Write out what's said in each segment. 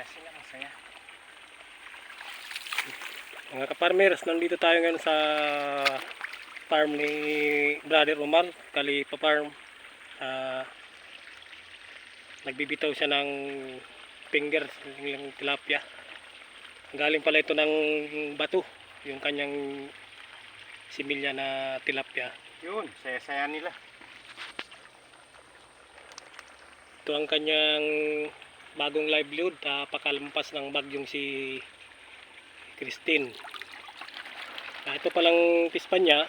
Saya sila ang saya. Mga kaparmers, nandito tayo ngayon sa farm ni Brother Omar, Kalipa Farm. Ah, nagbibitaw siya ng fingers ng tilapia. Galing pala ito ng bato, yung kanyang similya na tilapia. Yun, saya-saya nila. Ito ang kanyang bagong livelihood, uh, pakalampas ng bagyong si Christine. Ah, ito palang pispan niya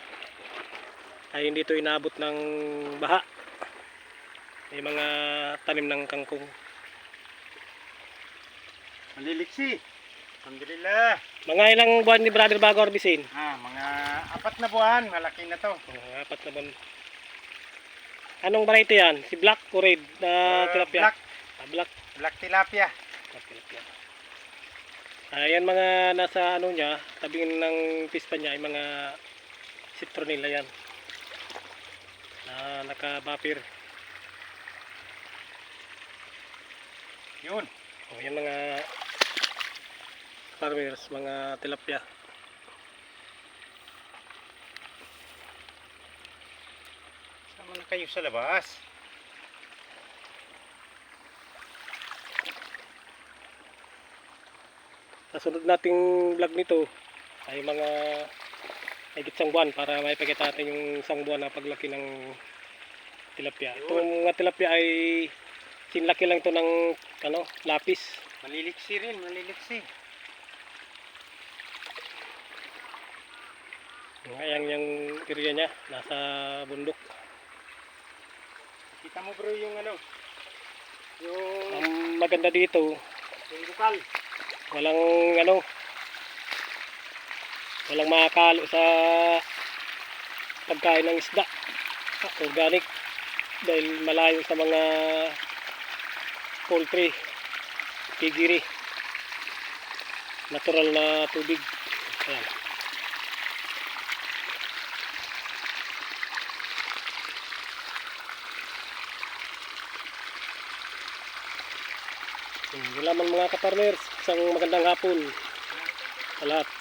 ay hindi ito inabot ng baha. May mga tanim ng kangkong. Maliliksi. Alhamdulillah. Mga ilang buwan ni Brother bago orbisin? Ah, mga apat na buwan, malaki na to. Oh, apat na buwan. Anong variety yan? Si black o red na Uh, tilapia? Black, Ah, black. black tilapia. Black tilapia. Ayan mga nasa ano niya, tabing ng pispan niya ay mga citronella yan. Na naka-bapir. Yun. O yan mga farmers, mga tilapia. Sama na kayo sa labas. Sa sunod nating vlog nito ay mga higit isang buwan para maipakita natin yung isang buwan na paglaki ng tilapia. Yun. Itong mga tilapia ay sinlaki lang to ng ano, lapis. Maliliksi rin, maliliksi. Ayan yung area niya, nasa bundok. Kita mo bro yung ano, yung, Ang maganda dito, yung bukal. Walang ano, walang makakalo sa pagkain ng isda. Ah, Organic. Dahil malayo sa mga poultry, piggery. Natural na tubig. Ayan. Yun lamang mga kaparmers, isang magandang hapon sa lahat.